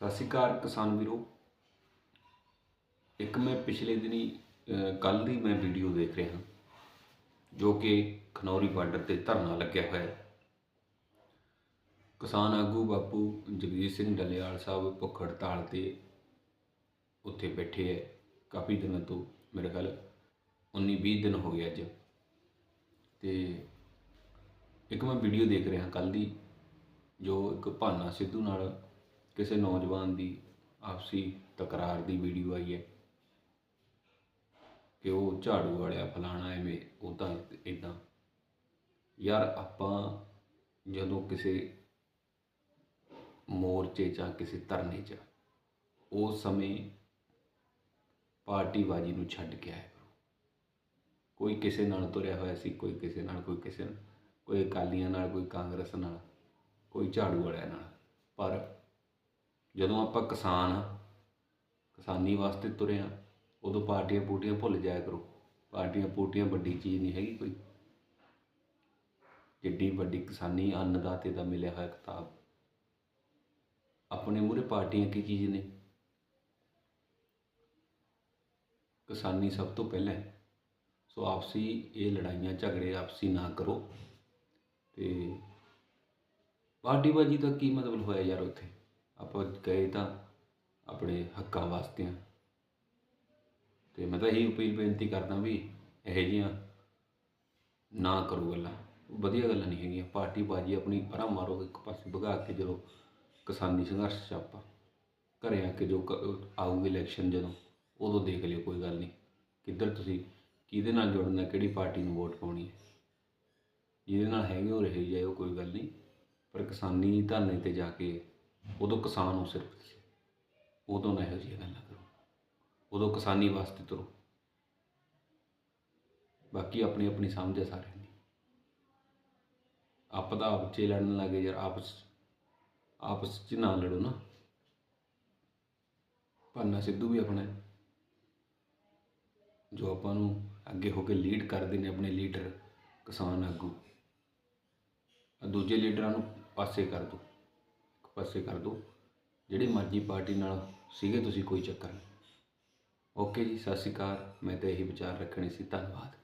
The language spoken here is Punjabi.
ਸਤਿ ਸ਼੍ਰੀ ਅਕਾਲ ਕਿਸਾਨ ਵੀਰੋ। ਇੱਕ ਮੈਂ ਪਿਛਲੇ ਦਿਨੀ ਕੱਲ ਦੀ ਮੈਂ ਵੀਡੀਓ ਦੇਖ ਰਿਹਾ ਜੋ ਕਿ ਖਨੌਰੀ ਬਾਰਡਰ ਤੇ ਧਰਨਾ ਲੱਗਿਆ ਹੋਇਆ ਹੈ। ਕਿਸਾਨ ਆਗੂ ਬਾਪੂ ਜਗਜੀਤ ਸਿੰਘ ਡੱਲੇਵਾਲ ਸਾਹਿਬ ਭੁੱਖ ਹੜਤਾਲ ਤੇ ਉੱਥੇ ਬੈਠੇ ਹੈ। ਕਾਫੀ ਦਿਨਾਂ ਤੋਂ ਮੇਰੇ ਖਿਆਲ 19 20 ਦਿਨ ਹੋ ਗਏ ਅੱਜ। ਤੇ ਇੱਕ ਮੈਂ ਵੀਡੀਓ ਦੇਖ ਰਿਹਾ ਕੱਲ ਦੀ, ਜੋ ਇੱਕ ਭਾਨਾ ਸਿੱਧੂ ਨਾਲ ਕਿਸੇ ਨੌਜਵਾਨ ਦੀ ਆਪਸੀ ਤਕਰਾਰ ਦੀ ਵੀਡੀਓ ਆਈ ਹੈ ਕਿ ਉਹ ਝਾੜੂ ਵਾਲਿਆ ਫਲਾਣਾ ਐਵੇਂ ਉਹ ਤਾਂ ਇਦਾਂ ਯਾਰ ਆਪਾਂ ਜਦੋਂ ਕਿਸੇ ਮੋਰਚੇ 'ਚ ਜਾਂ ਕਿਸੇ ਧਰਨੇ 'ਚ ਉਸ ਸਮੇਂ ਪਾਰਟੀਬਾਜ਼ੀ ਨੂੰ ਛੱਡ ਕੇ ਆਇਆ ਕੋਈ ਕਿਸੇ ਨਾਲ ਤੁਰਿਆ ਹੋਇਆ ਸੀ, ਕੋਈ ਕਿਸੇ ਨਾਲ, ਕੋਈ ਕਿਸੇ ਨਾਲ, ਕੋਈ ਅਕਾਲੀਆਂ ਨਾਲ, ਕੋਈ ਕਾਂਗਰਸ ਨਾਲ, ਕੋਈ ਝਾੜੂ ਵਾਲਿਆਂ ਨਾਲ। ਪਰ ਜਦੋਂ ਆਪਾਂ ਕਿਸਾਨ ਆ, ਕਿਸਾਨੀ ਵਾਸਤੇ ਤੁਰੇ ਆ, ਉਦੋਂ ਪਾਰਟੀਆਂ ਪੂਟੀਆਂ ਭੁੱਲ ਜਾਇਆ ਕਰੋ। ਪਾਰਟੀਆਂ ਪੂਟੀਆਂ ਵੱਡੀ ਚੀਜ਼ ਨਹੀਂ ਹੈਗੀ ਕੋਈ। ਜਿੱਡੀ ਵੱਡੀ ਕਿਸਾਨੀ ਅੰਨਦਾਤੇ ਦਾ ਮਿਲਿਆ ਹੋਇਆ ਕਿਤਾਬ। ਆਪਣੇ ਮੂਹਰੇ ਪਾਰਟੀਆਂ ਕੀ ਚੀਜ਼ ਨੇ? ਕਿਸਾਨੀ ਸਭ ਤੋਂ ਪਹਿਲਾਂ ਸੋ ਆਪਸੀ ਇਹ ਲੜਾਈਆਂ, ਝਗੜੇ ਆਪਸੀ ਨਾ ਕਰੋ। ਤੇ ਪਾਰਟੀਬਾਜੀ ਦਾ ਕੀ ਮਤਲਬ ਹੋਇਆ ਯਾਰ ਉੱਥੇ? ਆਪਾਂ ਗਏ ਤਾਂ ਆਪਣੇ ਹੱਕਾਂ ਵਾਸਤੇ ਆ ਤੇ ਮੈਂ ਤਾਂ ਇਹੀ ਅਪੀਲ ਬੇਨਤੀ ਕਰਦਾ ਵੀ ਇਹੋ ਜਿਹੀਆਂ ਨਾ ਕਰੋ ਗੱਲਾਂ। ਵਧੀਆ ਗੱਲਾਂ ਨਹੀਂ ਹੈਗੀਆਂ। ਪਾਰਟੀ ਬਾਜ਼ੀ ਆਪਣੀ ਪਰਾਂ ਮਾਰੋ, ਇੱਕ ਪਾਸੇ ਭਗਾ ਕੇ ਜਦੋਂ ਕਿਸਾਨੀ ਸੰਘਰਸ਼ 'ਚ ਆਪਾਂ ਘਰੇ ਆ ਕੇ ਜੋ ਕ- ਆਊਗੀ ਇਲੈਕਸ਼ਨ ਜਦੋਂ, ਉਦੋਂ ਦੇਖ ਲਿਓ, ਕੋਈ ਗੱਲ ਨਹੀਂ। ਕਿੱਧਰ ਤੁਸੀਂ, ਕਿਹਦੇ ਨਾਲ ਜੁੜਨਾ, ਕਿਹੜੀ ਪਾਰਟੀ ਨੂੰ ਵੋਟ ਪਾਉਣੀ ਹੈ। ਜਿਹਦੇ ਨਾਲ ਹੈਗੇ ਹੋ ਰਹੇ ਜਾਇਓ ਕੋਈ ਗੱਲ ਨਹੀਂ। ਪਰ ਕਿਸਾਨੀ ਧਰਨੇ ਤੇ ਜਾ ਕੇ ਉਦੋਂ ਕਿਸਾਨ ਹੋ ਸਿਰਫ ਉਦੋਂ ਨਾ ਇਹੋ ਜਿਹੀਆਂ ਗੱਲਾਂ ਕਰੋ। ਉਦੋਂ ਕਿਸਾਨੀ ਵਾਸਤੇ ਤੁਰੋ। ਬਾਕੀ ਆਪਣੀ ਆਪਣੀ ਸਮਝ ਹੈ ਸਾਰਿਆਂ ਦੀ। ਆਪ ਦਾ ਆਪ 'ਚ ਹੀ ਲੜਨ ਲੱਗੇ ਯਾਰ ਆਪਸ ਆਪਸ 'ਚ ਨਾ ਲੜੋ ਨਾ। ਭਾਨਾ ਸਿੱਧੂ ਵੀ ਆਪਣਾ ਜੋ ਆਪਾਂ ਨੂੰ ਅੱਗੇ ਹੋ ਕੇ ਲੀਡ ਕਰਦੇ ਨੇ ਆਪਣੇ ਲੀਡਰ ਕਿਸਾਨ ਆਗੂ। ਦੂਜੇ ਲੀਡਰਾਂ ਨੂੰ ਪਾਸੇ ਕਰ ਦਿਓ ਪਾਸੇ ਕਰ ਦਿਓ। ਜਿਹੜੀ ਮਰਜ਼ੀ ਪਾਰਟੀ ਨਾਲ ਸੀਗੇ ਤੁਸੀਂ ਕੋਈ ਚੱਕਰ ਨਹੀਂ। ਓਕੇ ਜੀ, ਸਤਿ ਸ਼੍ਰੀ ਅਕਾਲ। ਮੈਂ ਤਾਂ ਇਹੀ ਵਿਚਾਰ ਰੱਖਣੇ ਸੀ। ਧੰਨਵਾਦ।